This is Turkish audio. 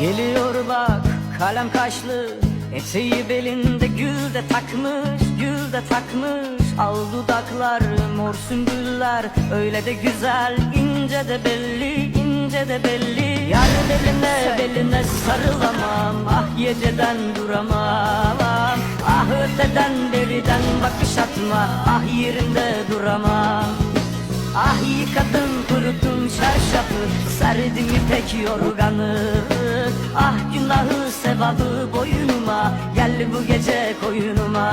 Geliyor bak kalem kaşlı Eteği belinde gül de takmış Gül de takmış. Al dudaklar mor sümbüller Öyle de güzel ince de belli ince de belli. Yar beline beline sarılamam Ah geceden duramam Ah öteden beriden bakış atma Ah yerimde duramam. Ah yıkadım kuruttum çarşafı Serdim ipek yorganı. Ah günahı sevabı boynuma Gel bu gece koyunuma